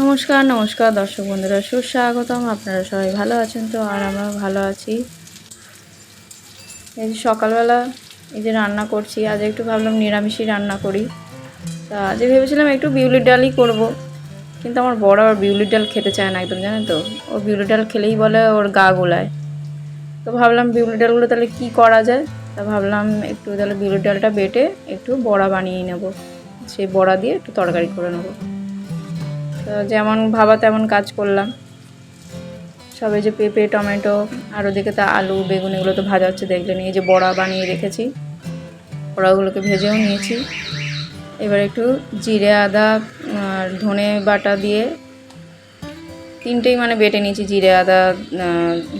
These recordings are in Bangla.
নমস্কার নমস্কার দর্শক বন্ধুরা, সুস্বাগতম। আপনারা সবাই ভালো আছেন তো? আর আমরা ভালো আছি। এই যে সকালবেলা এই যে রান্না করছি, আজ একটু ভাবলাম নিরামিষই রান্না করি। তা আজ ভেবেছিলাম একটু বিউলির ডালই করব, কিন্তু আমার বড় আর বিউলির ডাল খেতে চায় না একদম, জানেন তো? ও বিউলির ডাল খেলেই বলে ওর গা গোলায়। তো ভাবলাম বিউলির ডালগুলো তাহলে কী করা যায়? তা ভাবলাম একটু তাহলে বিউলির ডালটা বেটে একটু বড়া বানিয়ে নেব। সেই বড়া দিয়ে একটু তরকারি করে নেব। তো যেমন ভাবা তেমন কাজ করলাম। সবে যে পেঁপে, টমেটো, আর ওদিকে তা আলু, বেগুন, এগুলো তো ভাজা হচ্ছে দেখলেন এই যে বড়া বানিয়ে রেখেছি। বড়াগুলোকে ভেজেও নিয়েছি। এবার একটু জিরে, আদা, আর ধনে বাটা দিয়ে তিনটেই মানে বেটে নিয়েছি, জিরে, আদা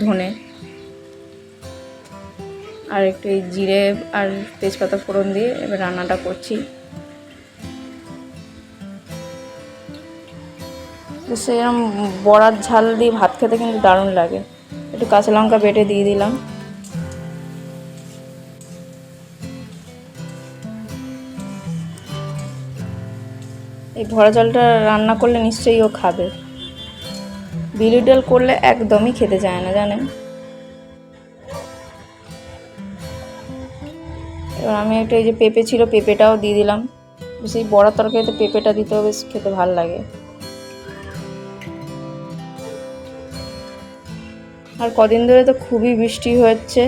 ধনে। আর একটু এই জিরে আর তেজপাতা ফোড়ন দিয়ে এবার রান্নাটা করছি। সেরকম বড়ার ঝাল দিয়ে ভাত খেতে কিন্তু দারুণ লাগে। একটু কাঁচা লঙ্কা বেটে দিয়ে দিলাম। এই ভরা জলটা রান্না করলে নিশ্চয়ই ও খাবে। বিউলি ডাল করলে একদমই খেতে চায় না, জানেন? এবার আমি একটু এই যে পেঁপে ছিল, পেঁপেটাও দিয়ে দিলাম। সেই বড়া তরকারিতে পেঁপেটা দিতেও বেশ খেতে ভালো লাগে। আর কদিন ধরে তো খুবই বৃষ্টি হচ্ছে।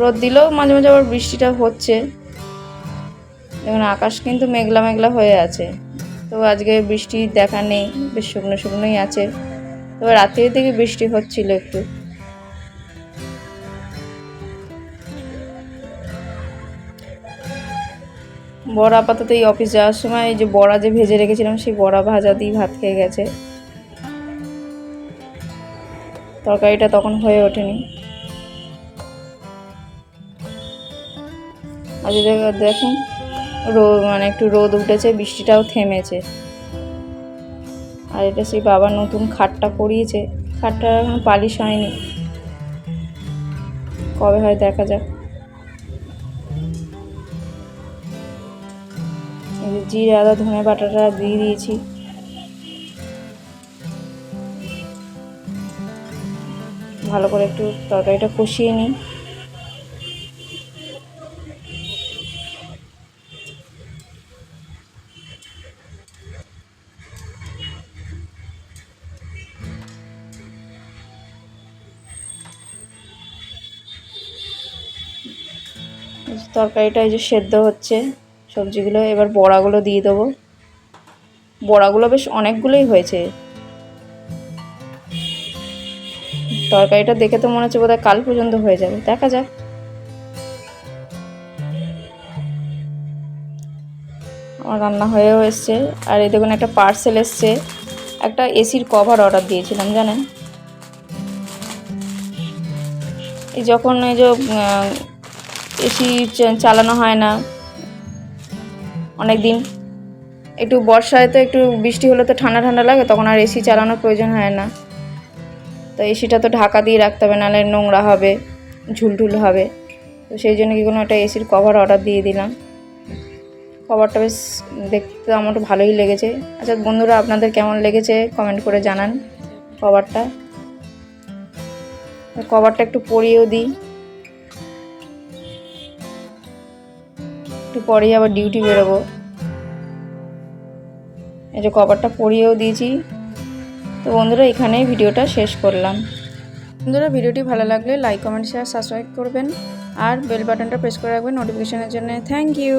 রোদ দিলেও মাঝে মাঝে আবার বৃষ্টিটা হচ্ছে। দেখুন, আকাশ কিন্তু মেঘলা মেঘলা হয়ে আছে। তো আজকে বৃষ্টি দেখা নেই, বেশ শুকনো শুকনোই আছে। তবে রাত্রির দিকে বৃষ্টি হচ্ছিল একটু। বড়া আপাতত এই অফিস যাওয়ার সময় এই যে বড়া যে ভেজে রেখেছিলাম, সেই বড়া ভাজা দিয়ে ভাত খেয়ে গেছে। তরকারিটা তখন হয়ে ওঠেনি। আজ দেখ- দেখুন রোদ মানে একটু রোদ উঠেছে, বৃষ্টিটাও থেমেছে। আর এটা সেই বাবা নতুন খাটটা করিয়েছে। খাটটা এখনও পালিশ হয়নি। কবে হয় দেখা যাক। জিরে, আদা, ধনে বাটাটা দিয়ে দিয়েছি। ভালো করে একটু তরকারিটা কষিয়ে নিই। তরকারিটা এই যে সেদ্ধ হচ্ছে, সবজিগুলো, এবার বড়াগুলো দিয়ে দেবো। বড়াগুলো বেশ অনেকগুলোই হয়েছে। তরকারিটা দেখে তো মনে হচ্ছে বোধহয় কাল পর্যন্ত হয়ে যাবে। দেখা যাক। আমার রান্না হয়েও এসছে। আর এই দেখুন একটা পার্সেল এসছে। একটা এসির কভার অর্ডার দিয়েছিলাম, জানেন? এই যখন এই যে এসি চালানো হয় না অনেক দিন একটু বর্ষায় তো একটু বৃষ্টি হলে তো ঠান্ডা ঠান্ডা লাগে, তখন আর এসি চালানোর প্রয়োজন হয় না। তো এসিটা তো ঢাকা দিয়ে রাখতে হবে, নাহলে নোংরা হবে, ঝুলঝুল হবে। তো সেই জন্য কি কোনো একটা এসির কভার অর্ডার দিয়ে দিলাম। কভারটা বেশ দেখতে আমার তো ভালোই লেগেছে। আচ্ছা বন্ধুরা, আপনাদের কেমন লেগেছে কমেন্ট করে জানান কভারটা। কভারটা একটু পরিয়েও দিই। একটু পরেই আবার ডিউটি বেরোবো। এই যে কভারটা পরিয়েও দিয়েছি। তো বন্ধুরা, এখানেই ভিডিওটা শেষ করলাম। বন্ধুরা, ভিডিওটি ভালো লাগলে লাইক কমেন্ট শেয়ার সাবস্ক্রাইব করবেন। আর বেল বাটনটা প্রেস করে রাখবেন নোটিফিকেশনের জন্য। Thank you